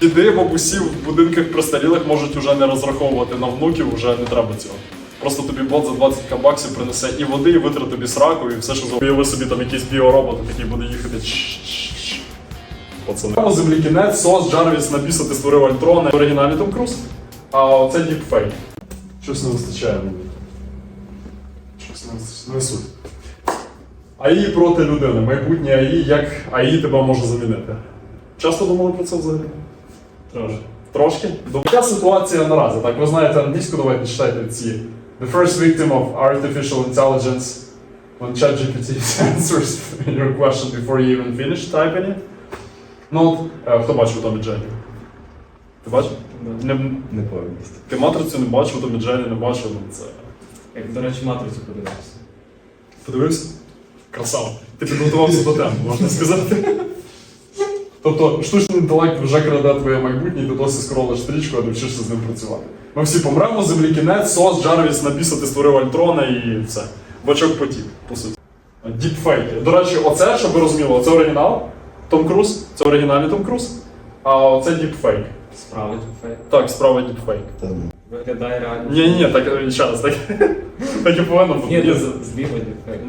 Діди, бабусі в будинках престарілих можуть вже не розраховувати на внуків, вже не треба цього. Просто тобі бот за 20 баксів принесе і води, і витре тобі сраку, і все, що. Уяви собі там якийсь біоробот, який буде їхати. Пацани. Прямо землі кінець, сос, Джарвіс, напісати створив Альтрона. В оригіналі Том Круз. А оце діпфейк. Щось не вистачає мені. Щось не вистачає. Не суть. АІ проти людини. Майбутнє АІ, як АІ тебе може замінити. Часто думали про це взагалі? Трошки. Трошки? Яка ситуація наразі? Так, ви знаєте англійську, давайте читайте ці. The first victim of artificial intelligence when ChatGPT answers your question before you even finish typing it. Ну, от, е, хто бачив Томі Джері? Ти бачив? Не, Не повністю. ти матрицю не бачив, Томі Джері не бачив. ну, Це... Як, до речі, матрицю подивився. Подивився? Красава. Ти підготувався до теми, можна сказати. Тобто штучний інтелект вже краде твоє майбутнє, і ти досі скролиш стрічку, а ти вчишся з ним працювати. Ми всі помремо, землі кінець, сос, Джарвіс, напісати створив Альтрона і все. Бачок потік, по суті. Діпфейки. До речі, оце, щоб ви розуміли, це оригінал Том Круз, це оригінальний Том Круз, а оце діпфейк. Справа фейк. Так, справа діпфейк. Виглядає реально. Ні, ні, так е, ще раз, так, так і повинно бути. Ні, Ні, ну, зліва фейк.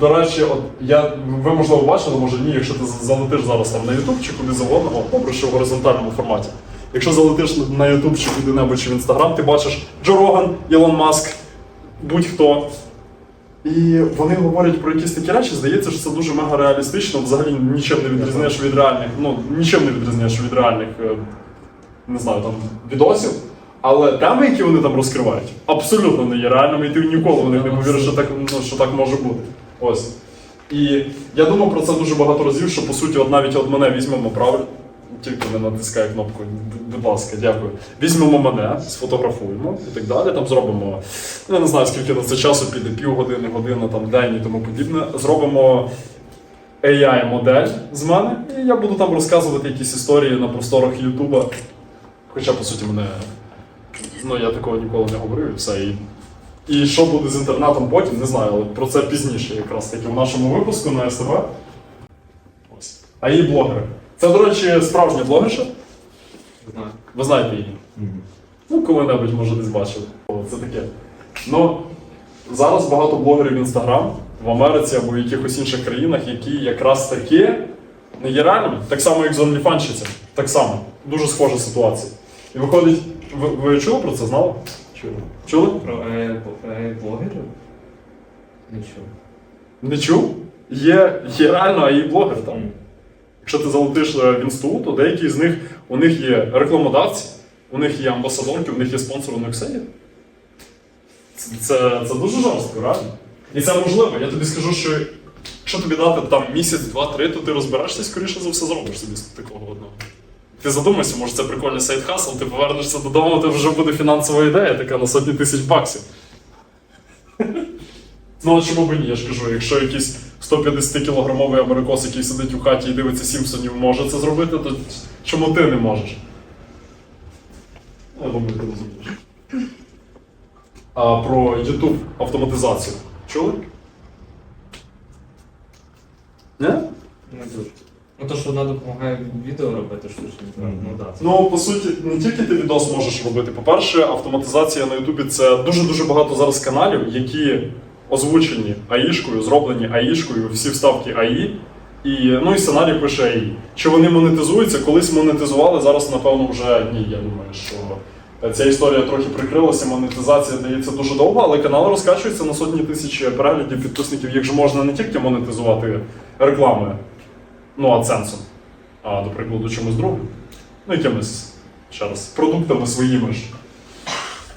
До речі, от я, ви можливо бачили, може ні, якщо ти залетиш зараз там на YouTube чи куди завгодно, добре, що в горизонтальному форматі. Якщо залетиш на YouTube чи куди-небудь чи в Instagram, ти бачиш Джо Роган, Ілон Маск, будь-хто. І вони говорять про якісь такі речі, здається, що це дуже мега реалістично, взагалі нічим не відрізняєш від реальних, ну, нічим не відрізняєш від реальних, е, не знаю, там, відосів. Але теми, які вони там розкривають, абсолютно не є реальними, і ти ніколи в них не повіриш, що так, ну, що так може бути. Ось. І я думав про це дуже багато разів, що по суті, от навіть от мене візьмемо правильно. Тільки не натискай кнопку, будь ласка, дякую. Візьмемо мене, сфотографуємо і так далі. Там зробимо, ну, я не знаю, скільки на це часу піде, півгодини, година, там, день і тому подібне. Зробимо AI-модель з мене, і я буду там розказувати якісь історії на просторах Ютуба. Хоча, по суті, мене. Ну, я такого ніколи не говорив і все. І, і що буде з інтернетом потім, не знаю, але про це пізніше, якраз таки в нашому випуску на СТБ. Ось. А її блогери. Це, до речі, справжня блогерша. Знаю. Ви знаєте її. Ну, коли-небудь, може, десь бачили. Це таке. Ну, зараз багато блогерів в Інстаграм в Америці або в якихось інших країнах, які якраз таки не є реальними. Так само, як з OnlyFans-щицями. Так само. Дуже схожа ситуація. І виходить, ви, ви чули про це? Знали? Чув. Чули? Про е, е, блогерів? Нічого. Не чув? Є, є реально АІ блогер там. Якщо ти залетиш е, в інсту, то деякі з них у них є рекламодавці, у них є амбасадорки, у них є спонсор, у них все є. Це, це, це дуже жорстко, реально. І це можливо. Я тобі скажу, що якщо тобі дати там місяць, два-три, то ти розберешся скоріше за все зробиш собі такого одного. Ти задумайся, може це прикольний сайт хасл, ти повернешся додому, ти вже буде фінансова ідея така на сотні тисяч баксів. Ну, а чому б ні? Я ж кажу, якщо якийсь 150-кілограмовий америкос, який сидить у хаті і дивиться Сімпсонів, може це зробити, то чому ти не можеш? Я думаю, ти розумієш. А про YouTube автоматизацію. Чули? Не дуже. Ну то, що вона допомагає відео робити штучний інтелект, ну так. Ну, по суті, не тільки ти відос можеш робити. По-перше, автоматизація на Ютубі це дуже-дуже багато зараз каналів, які озвучені АІшкою, зроблені АІшкою, всі вставки АІ. І, ну і сценарій пише АІ. Чи вони монетизуються? Колись монетизували, зараз, напевно, вже ні. Я думаю, що ця історія трохи прикрилася, монетизація дається дуже довго, але канал розкачується на сотні тисяч переглядів, підписників. Їх же можна не тільки монетизувати рекламою, ну, адсенсом, а, до прикладу, чимось другим. Ну, якимись ще раз, продуктами своїми ж.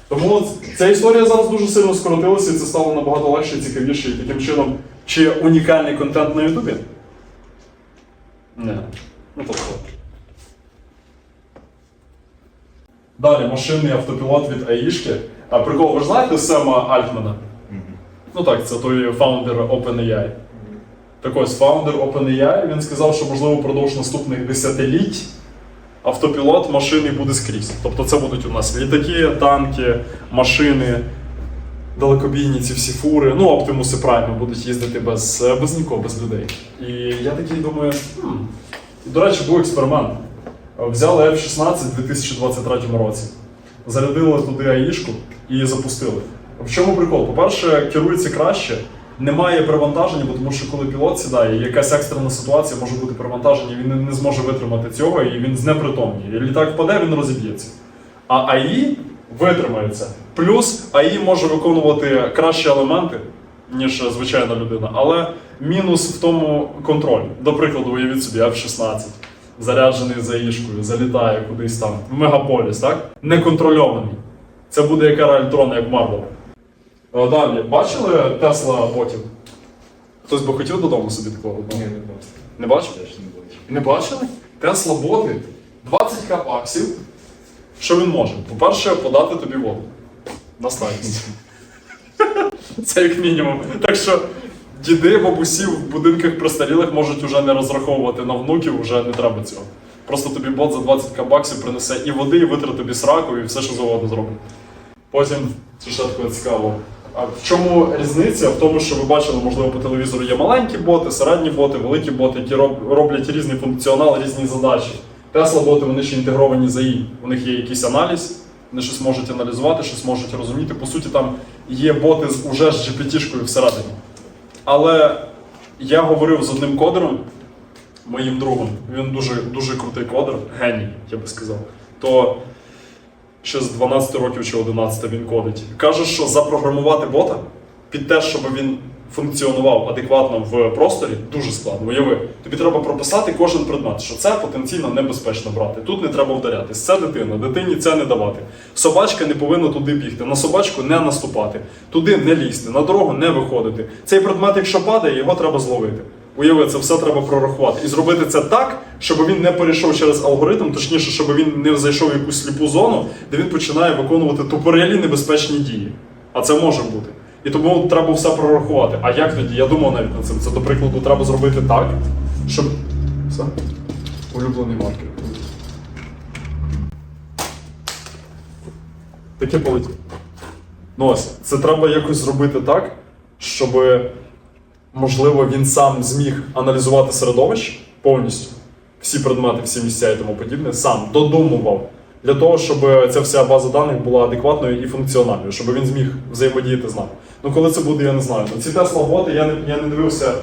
Тому ця історія зараз дуже сильно скоротилася, і це стало набагато легше і цікавіше. І таким чином, чи унікальний контент на Ютубі? Не. Ну, тобто. Далі машинний автопілот від АІшки. А прикол, ви ж знаєте Сема Альтмана? Ну так, це той фаундер OpenAI. Так ось, фаундер OpenAI, він сказав, що можливо впродовж наступних десятиліть автопілот машини буде скрізь. Тобто це будуть у нас літаки, танки, машини, далекобійні ці всі фури, ну, Оптимуси Прайми будуть їздити без, без нікого, без людей. І я такий думаю, хм. До речі, був експеримент. Взяли F-16 у 2023 році, зарядили туди АІшку і запустили. В чому прикол? По-перше, керується краще, немає перевантаження, бо тому що коли пілот сідає, якась екстрена ситуація може бути перевантаження, він не- зможе витримати цього, і він знепритомніє. Літак впаде, він розіб'ється. А АІ витримається. Плюс АІ може виконувати кращі елементи, ніж звичайна людина. Але мінус в тому контроль. До прикладу, уявіть собі, F-16, заряджений за ішкою, залітає кудись там, в мегаполіс, так? Неконтрольований. Це буде як Era як Марвел. Е, Далі, бачили Тесла ботів? Хтось би хотів додому собі такого? Ні, не бачу. Не бачив? Теж не бачили? Тесла боти 20к баксів. Що він може? По-перше, подати тобі воду. На старість. Це як мінімум. Так що діди, бабусі в будинках престарілих можуть вже не розраховувати на внуків, вже не треба цього. Просто тобі бот за 20к баксів принесе і води, і витре тобі сраку, і все, що завгодно зробить. Потім, це ще таке цікаво. А в чому різниця? В тому, що ви бачили, можливо, по телевізору є маленькі боти, середні боти, великі боти, які роблять різний функціонал, різні задачі. Тесла боти вони ще інтегровані за І. У них є якийсь аналіз, вони щось можуть аналізувати, щось можуть розуміти. По суті, там є боти з уже з GPT-шкою всередині. Але я говорив з одним кодером, моїм другом, він дуже, дуже крутий кодер, геній, я би сказав. То ще з 12 років чи 11 він кодить. Каже, що запрограмувати бота під те, щоб він функціонував адекватно в просторі, дуже складно. Уяви, тобі треба прописати кожен предмет, що це потенційно небезпечно брати. Тут не треба вдарятись. Це дитина, дитині це не давати. Собачка не повинна туди бігти, на собачку не наступати, туди не лізти, на дорогу не виходити. Цей предмет, якщо падає, його треба зловити. Уяви, це все треба прорахувати і зробити це так, щоб він не перейшов через алгоритм, точніше, щоб він не зайшов в якусь сліпу зону, де він починає виконувати тупорелі небезпечні дії. А це може бути. І тому треба все прорахувати. А як тоді? Я думав навіть над цим. Це, до прикладу, треба зробити так, щоб. Все. Улюблений маркер. Таке полетіло. Ну ось, це треба якось зробити так, щоб, можливо, він сам зміг аналізувати середовище повністю, всі предмети, всі місця і тому подібне, сам додумував. Для того, щоб ця вся база даних була адекватною і функціональною, щоб він зміг взаємодіяти з нами. Ну коли це буде, я не знаю. Ну, ці Тесла боти я не, я не дивився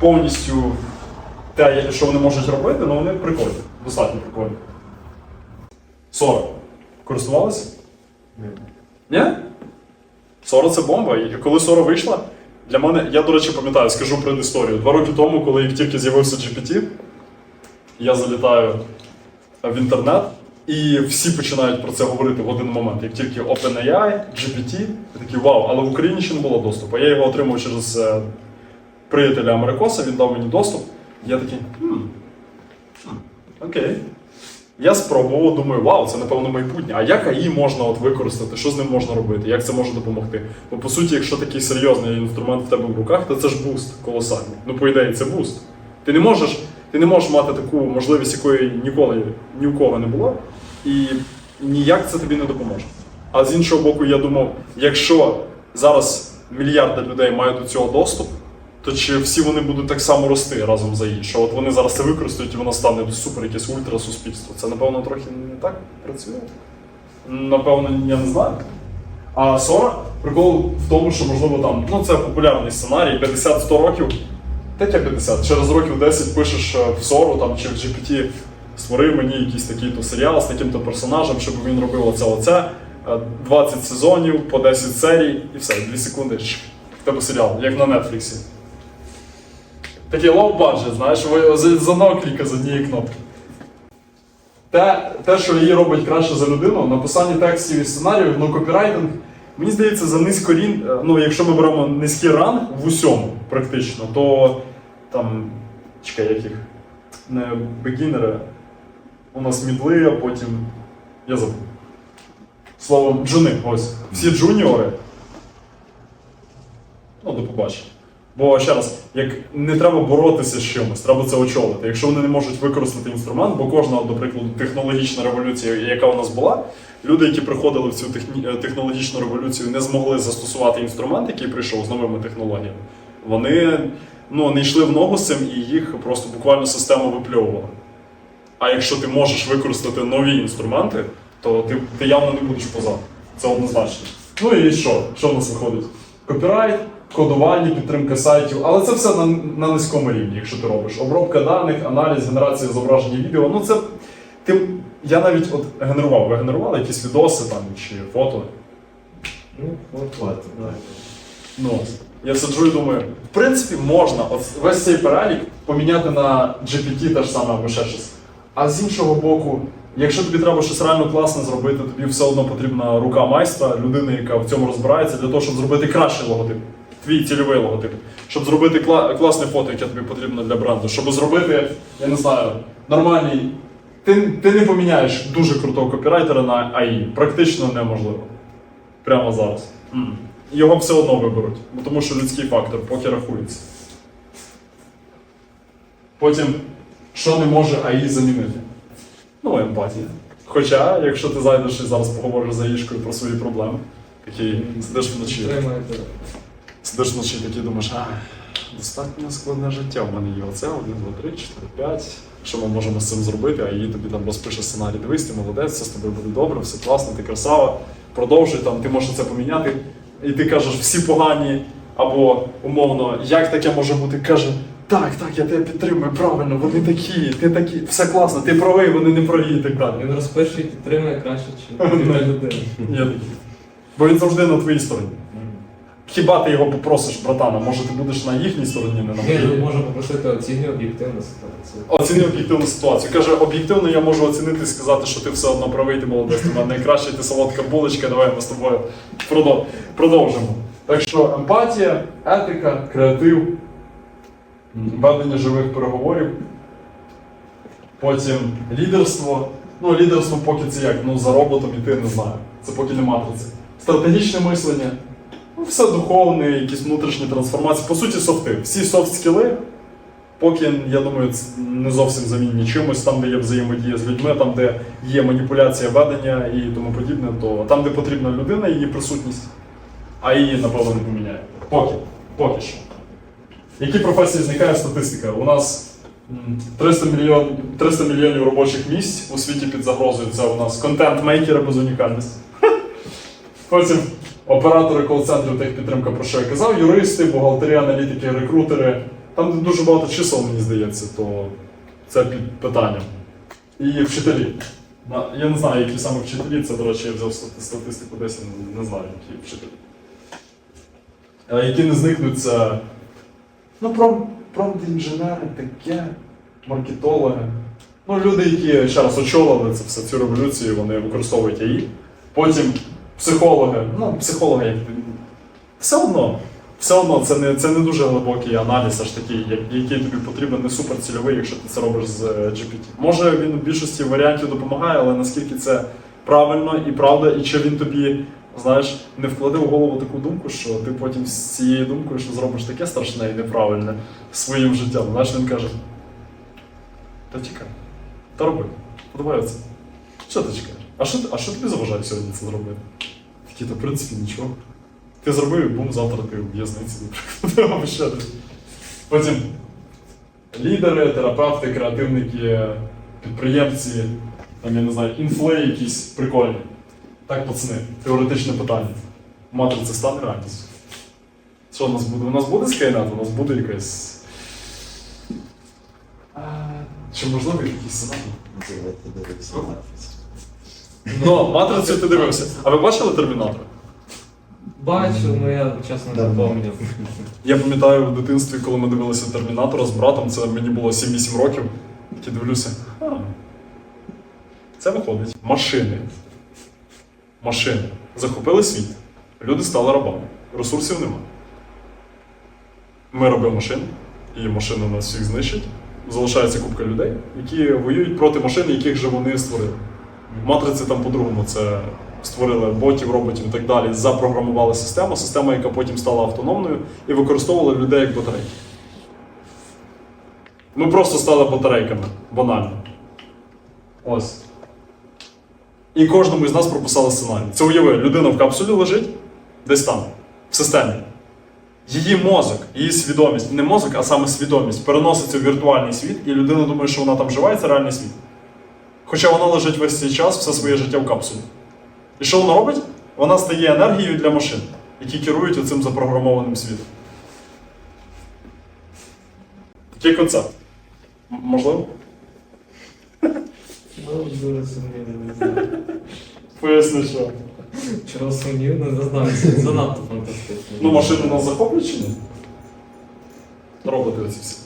повністю те, що вони можуть робити, але вони прикольні, достатньо прикольні. 40. Користувалися? Ні. Ні? Сора це бомба. І коли Сора вийшла, для мене, я, до речі, пам'ятаю, скажу предісторію. Два роки тому, коли як тільки з'явився GPT, я залітаю в інтернет, і всі починають про це говорити в один момент. Як тільки OpenAI, GPT, я такий вау, але в Україні ще не було доступу. Я його отримав через е, приятеля Америкоса, він дав мені доступ. Я такий, хм, окей. Я спробував, думаю, вау, це напевно майбутнє. А як АІ можна от використати? Що з ним можна робити? Як це може допомогти? Бо по суті, якщо такий серйозний інструмент в тебе в руках, то це ж буст колосальний. Ну, по ідеї, це буст. Ти не можеш, ти не можеш мати таку можливість, якої ніколи ні у кого не було, і ніяк це тобі не допоможе. А з іншого боку, я думав, якщо зараз мільярди людей мають до цього доступ, то чи всі вони будуть так само рости разом за? Що от вони зараз це використають і воно стане супер якесь ультрасуспільство. Це, напевно, трохи не так працює. Напевно, я не знаю. А Сора, прикол в тому, що можливо там, ну це популярний сценарій, 50-100 років. Таке 50. Через років 10 пишеш е, в Сору там, чи в GPT створи мені якийсь такий-то серіал з таким-то персонажем, щоб він робив оце оце. Е, 20 сезонів по 10 серій і все, 2 секунди. В тебе серіал, як на Нетфліксі. Такий low budget, знаєш, ви з, з однієї кнопки. Те, те, що її робить краще за людину, написання текстів і сценаріїв, ну копірайтинг, мені здається, за низькорін, е, ну якщо ми беремо низький ранг в усьому практично, то там, чекай, яких, не бегінери, у нас мідли, а потім. Я забув. Словом, джуни, ось. Всі джуніори. Ну, до побачення. Бо ще раз, як не треба боротися з чимось, треба це очолити. Якщо вони не можуть використати інструмент, бо кожна, до прикладу, технологічна революція, яка у нас була, люди, які приходили в цю е, технологічну революцію, не змогли застосувати інструмент, який прийшов з новими технологіями. Вони ну, не йшли в ногу з цим і їх просто буквально система випльовувала. А якщо ти можеш використати нові інструменти, то ти, ти явно не будеш позаду. Це однозначно. Ну і що? Що в нас виходить? Копірайт, кодування, підтримка сайтів, але це все на, на низькому рівні, якщо ти робиш. Обробка даних, аналіз, генерація зображення відео. Ну це ти. Я навіть от генерував, ви генерували якісь відоси там чи фото. Ну, от, от. Ну, я сиджу і думаю, в принципі, можна от весь цей перелік поміняти на GPT те ж саме або ще щось. А з іншого боку, якщо тобі треба щось реально класне зробити, тобі все одно потрібна рука майстра, людини, яка в цьому розбирається, для того, щоб зробити кращий логотип, твій цільовий логотип, щоб зробити кла- класне фото, яке тобі потрібно для бренду, щоб зробити, я не знаю, нормальний. Ти, ти не поміняєш дуже крутого копірайтера на AI. Практично неможливо. Прямо зараз. М. Його все одно виберуть, тому що людський фактор поки рахується. Потім, що не може АІ замінити? Ну, емпатія. Хоча, якщо ти зайдеш і зараз поговориш за Ішкою про свої проблеми, такий сидиш вночі. Сидиш вночі такий думаєш, а, достатньо складне життя. В мене є оце, 1, 2, 3, 4, 5. Що ми можемо з цим зробити? А її тобі там розпише сценарій. Дивись, ти молодець, все з тобою буде добре, все класно, ти красава. Продовжуй там, ти можеш це поміняти. І ти кажеш, всі погані, або умовно, як таке може бути? Каже, так, так, я тебе підтримую, правильно, вони такі, ти такі, все класно, ти правий, вони не праві і так далі. Він розпише і підтримує краще, потрібна людина. Бо він завжди на твоїй стороні. Хіба ти його попросиш, братана, може ти будеш на їхній стороні, не на Ні, моїй? ну, можна попросити оцінює об'єктивну ситуацію. Оціни об'єктивну ситуацію. Каже, об'єктивно я можу оцінити і сказати, що ти все одно правий, ти молодець, ти в мене найкращий, ти солодка булочка, давай ми з тобою продов- продовжимо. Так що емпатія, етика, креатив, ведення живих переговорів, потім лідерство. Ну, лідерство поки це як, ну за роботом іти не знаю. Це поки не матриця. Стратегічне мислення, ну, все духовне, якісь внутрішні трансформації. По суті, софти. Всі софт скіли Поки, я думаю, це не зовсім замінні чимось, там, де є взаємодія з людьми, там, де є маніпуляція ведення і тому подібне, то там, де потрібна людина, її присутність, а її, напевно, не поміняє. Поки. Поки що. Які професії зникає статистика? У нас 300, мільйон, 300 мільйонів робочих місць у світі під загрозою. Це у нас контент-мейкери без унікальності. Потім оператори кол-центрів техпідтримка, про що я казав, юристи, бухгалтери, аналітики, рекрутери. Там дуже багато чисел, мені здається, то це під питанням. І вчителі. Я не знаю, які саме вчителі, це, до речі, я взяв статистику десь, не, знаю, які вчителі. Які не зникнуть, це ну, пром, промпт-інженери, таке, маркетологи. Ну, люди, які ще раз очолили це все, цю революцію, вони використовують АІ. Потім психологи. Ну, психологи, як все одно. Все одно це не, це не дуже глибокий аналіз, аж такий, який тобі потрібен, не суперцільовий, якщо ти це робиш з е, GPT. Може він в більшості варіантів допомагає, але наскільки це правильно і правда, і чи він тобі, знаєш, не вкладе в голову таку думку, що ти потім з цією думкою, що зробиш таке страшне і неправильне своїм життям. Знаєш, він каже: Та чекай, та роби, оце. Що ти чекаєш? А що, а що тобі заважає сьогодні це зробити? Такі, то в принципі нічого. Ти зробив і бум, завтра ти в в'язниці, наприклад. Потім лідери, терапевти, креативники, підприємці, там, я не знаю, інфлей якісь прикольні. Так, пацани, теоретичне питання. Матриця стане реальністю. Що у нас буде? У нас буде скайнет, у нас буде якась. Чи можливо якийсь сценарій? Ну, матрицю ти дивився. А ви бачили термінатор? Бачу, ну я чесно не пам'ятаю. Я пам'ятаю в дитинстві, коли ми дивилися Термінатора з братом, це мені було 7-8 років. Такий дивлюся. А, це виходить. Машини. Машини. Захопили світ. Люди стали рабами. Ресурсів нема. Ми робимо машини, і машини нас всіх знищать. Залишається купка людей, які воюють проти машин, яких же вони створили. Матриці там по-другому це створили ботів, роботів і так далі, запрограмували систему, система, яка потім стала автономною і використовувала людей як батарейки. Ми просто стали батарейками, банально. Ось. І кожному із нас прописали сценарій. Це уяви, людина в капсулі лежить десь там, в системі. Її мозок, її свідомість, не мозок, а саме свідомість, переноситься в віртуальний світ, і людина думає, що вона там жива, і це реальний світ. Хоча вона лежить весь цей час, все своє життя в капсулі. І що вона робить? Вона стає енергією для машин, які керують оцим запрограмованим світом. Такий концепт. М- Можливо? Ну, дуже сумнівно, не знаю. Поясни, що. Чого сумнівно, не знаю, це занадто фантастично. Ну, машини нас захоплять чи ні? Роботи оці всі.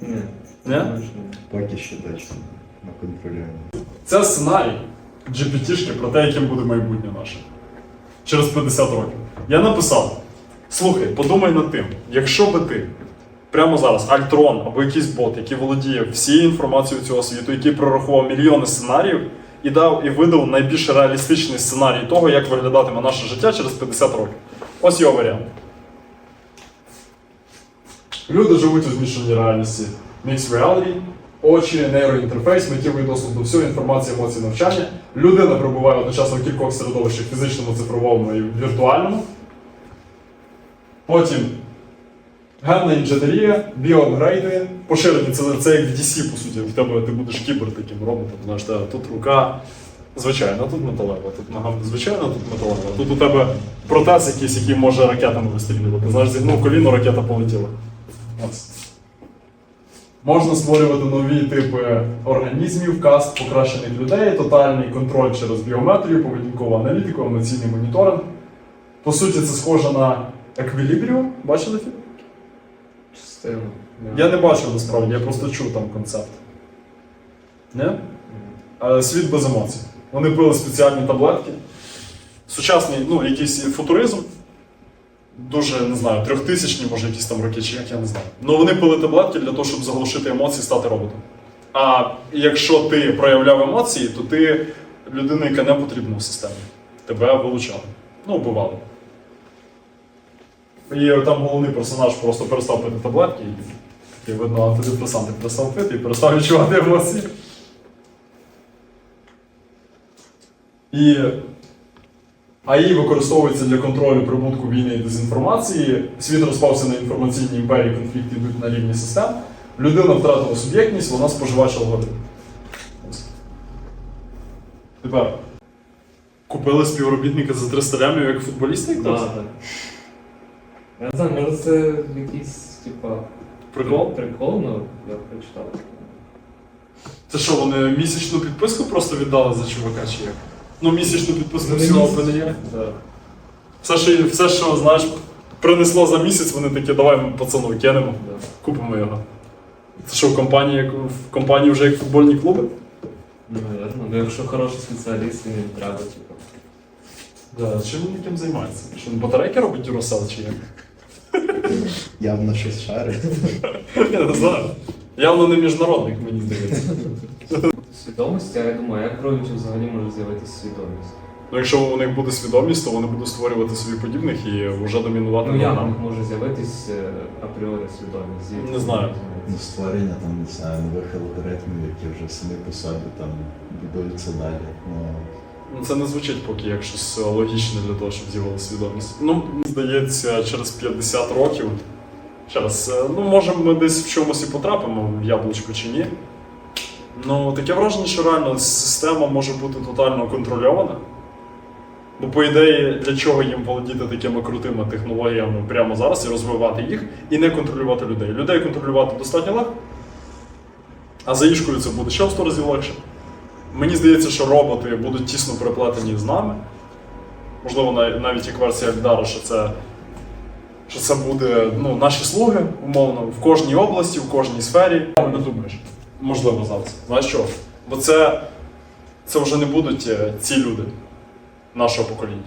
Ні. Ні? Поки що точно не контролюємо. Це сценарій GPT-шки про те, яким буде майбутнє наше. Через 50 років. Я написав: слухай, подумай над тим, якщо би ти прямо зараз Альтрон або якийсь бот, який володіє всією інформацією цього світу, який прорахував мільйони сценаріїв і дав і видав найбільш реалістичний сценарій того, як виглядатиме наше життя через 50 років. Ось його варіант. Люди живуть у змішаній реальності. Mixed reality, очі, нейроінтерфейс, миттєвий доступ до всього, інформації, емоцій, навчання. Людина перебуває одночасно в кількох середовищах фізичному, цифровому і віртуальному. Потім генна інженерія, біоапгрейди, поширені. Це, це як в DC, по суті. В тебе ти будеш кібер таким роботом. Знаєш, те, тут рука звичайна, тут металева, тут нога звичайна, тут металева. Тут у тебе протез якийсь, який може ракетами вистрілювати. Знаєш, зігнув коліно, ракета полетіла. Ось. Можна створювати нові типи організмів, каст покращених людей, тотальний контроль через біометрію, поведінкову аналітику, емоційний моніторинг. По суті, це схоже на еквілібріум. Бачили фільм? Частину. Я не бачив насправді, я просто чув там концепт. Ні? Е, Світ без емоцій. Вони пили спеціальні таблетки. Сучасний, ну, якийсь футуризм. Дуже не знаю, трьохтисячні, може, якісь там роки, чи як я не знаю. Ну вони пили таблетки для того, щоб заглушити емоції, стати роботом. А якщо ти проявляв емоції, то ти людина, яка не потрібна в системі. Тебе вилучали. Ну, бувало. І там головний персонаж просто перестав пити таблетки, і, і видно, антидепресанти перестав пити і перестав відчувати емоції. І АІ використовується для контролю прибутку війни і дезінформації. Світ розпався на інформаційні імперії, конфлікти йдуть на рівні систем. Людина втратила суб'єктність, вона споживач алгоритм. Тепер. Купили співробітника за 300 лямів, як футболіста якогось? так. Я не знаю, може це якийсь, типа. Прикол? Прикол, ну, я прочитав. Це що, вони місячну підписку просто віддали за чувака чи як? Ну, місячну підписку не всього місяць. Да. Все, що, все, що, знаєш, принесло за місяць, вони такі, давай ми пацану кинемо, Да. купимо його. Це що, в компанії, як, в компанії вже як футбольні клуби? Ну, Наверно. Ну, якщо хороший спеціаліст, він не треба, типу. Да. Чим він таким займається? Що він батарейки робить Duracell чи як? Явно щось шарить. Я не знаю. Явно не міжнародник, мені здається. Свідомості, а я думаю, як родичів взагалі може з'явитися свідомість? Ну, якщо у них буде свідомість, то вони будуть створювати собі подібних і вже домінувати Ну як над в нами. них може з'явитись е, апріорі свідомість? Звідки Не знаю. вона Ну, з'явиться? створення там, не знаю, нових алгоритмів, які вже самі по собі там будуються далі. Ну, Ну, Це не звучить поки як щось логічне для того, щоб з'явилася свідомість. Ну, мені здається, через 50 років, через, е, ну, може, ми десь в чомусь і потрапимо в яблучко чи ні. Ну, таке враження, що реально система може бути тотально контрольована. Бо, по ідеї, для чого їм володіти такими крутими технологіями прямо зараз і розвивати їх, і не контролювати людей. Людей контролювати достатньо легко, а за ішкою це буде ще в 100 разів легше. Мені здається, що роботи будуть тісно переплетені з нами. Можливо, навіть як версія Альдара, що це, що це буде ну, наші слуги, умовно, в кожній області, в кожній сфері. Правильно думаєш? Можливо, зараз. Знаєш що? Бо це, це вже не будуть е, ці люди нашого покоління.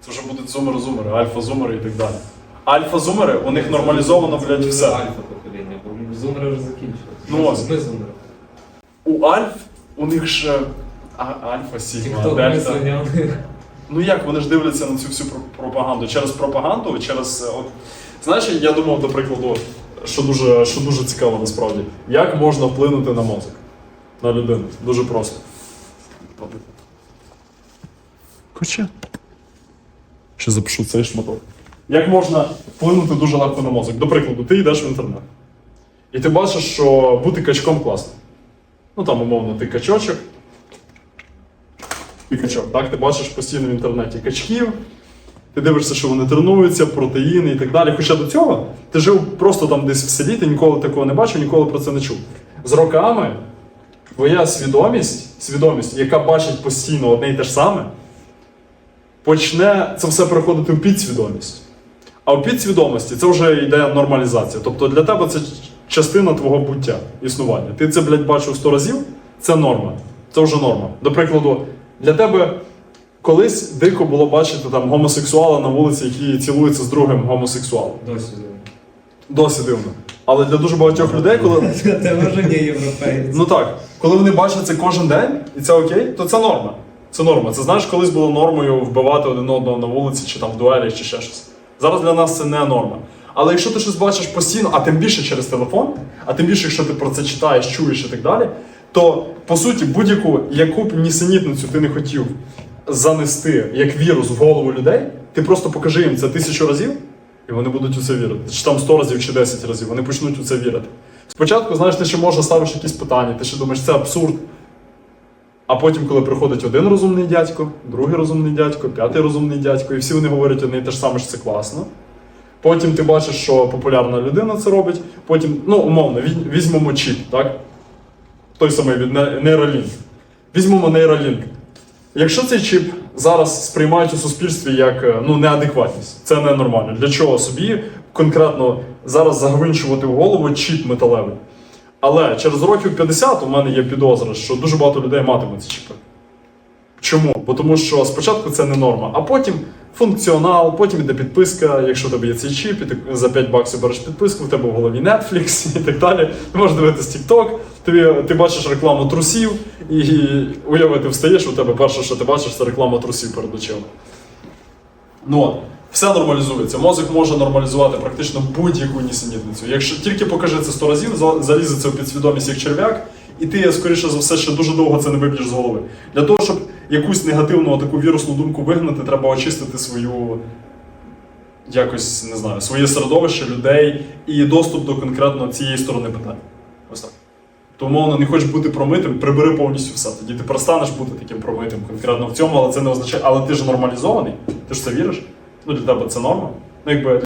Це вже будуть зумери-зумери, альфа-зумери і так далі. Альфа-зумери, у них нормалізовано, блядь, все. Альфа покоління, бо зумери вже закінчилися. Ну, ось. Ми зумери. У Альф у них ж а, альфа, сігма, дельта. Ну як вони ж дивляться на цю всю пропаганду? Через пропаганду, через. е, От, знаєш, я думав, до прикладу, що дуже, що дуже цікаво насправді. Як можна вплинути на мозок, на людину? Дуже просто. Хоча. Ще запишу цей шматок. Як можна вплинути дуже легко на мозок? До прикладу, ти йдеш в інтернет. І ти бачиш, що бути качком класно. Ну там, умовно, ти качочок. Ти качок, так? Ти бачиш постійно в інтернеті качків, ти дивишся, що вони тренуються, протеїни і так далі. Хоча до цього ти жив просто там десь в селі, ти ніколи такого не бачив, ніколи про це не чув. З роками твоя свідомість, свідомість, яка бачить постійно одне і те ж саме, почне це все переходити в підсвідомість. А в підсвідомості це вже йде нормалізація. Тобто для тебе це частина твого буття, існування. Ти це, блядь, бачив сто разів, це норма. Це вже норма. До прикладу, для тебе колись дико було бачити там гомосексуала на вулиці, який цілується з другим гомосексуалом. Досі. дивно. Досі дивно. Але для дуже багатьох людей, коли. Ти вже не європейець. Ну так, коли вони бачать це кожен день, і це окей, то це норма. Це норма. Це знаєш, колись було нормою вбивати один одного на вулиці, чи там в дуелі, чи ще щось. Зараз для нас це не норма. Але якщо ти щось бачиш постійно, а тим більше через телефон, а тим більше, якщо ти про це читаєш, чуєш і так далі, то по суті будь-яку яку б нісенітницю ти не хотів занести як вірус в голову людей, ти просто покажи їм це тисячу разів, і вони будуть у це вірити. Чи там 100 разів, чи 10 разів, вони почнуть у це вірити. Спочатку, знаєш, ти ще може ставиш якісь питання, ти ще думаєш, це абсурд. А потім, коли приходить один розумний дядько, другий розумний дядько, п'ятий розумний дядько, і всі вони говорять одне і те ж саме, що це класно. Потім ти бачиш, що популярна людина це робить. Потім, ну, умовно, візьмемо чіп, так? Той самий від Не- Neuralink. Візьмемо Neuralink. Якщо цей чіп зараз сприймають у суспільстві як е, ну, неадекватність, це ненормально. Для чого собі конкретно зараз загвинчувати в голову чіп металевий? Але через років 50 у мене є підозра, що дуже багато людей матимуть ці чіпи. Чому? Бо тому що спочатку це не норма, а потім функціонал, потім іде підписка, якщо тебе є цей чіп, і ти за 5 баксів береш підписку, в тебе в голові Netflix і так далі. Ти можеш дивитись TikTok, ти, ти бачиш рекламу трусів, і уяви, ти встаєш, у тебе перше, що ти бачиш, це реклама трусів перед очима. Ну все нормалізується. Мозок може нормалізувати практично будь-яку нісенітницю. Якщо тільки покажи це 100 разів, залізе це в підсвідомість як черв'як, і ти, скоріше за все, ще дуже довго це не виб'єш з голови. Для того, щоб якусь негативну таку вірусну думку вигнати, треба очистити свою якось не знаю, своє середовище, людей і доступ до конкретно цієї сторони питань. Ось так. Тому умовно, не хочеш бути промитим, прибери повністю все. Тоді ти перестанеш бути таким промитим конкретно в цьому, але це не означає, але ти ж нормалізований, ти ж це віриш. Ну для тебе це норма. Ну якби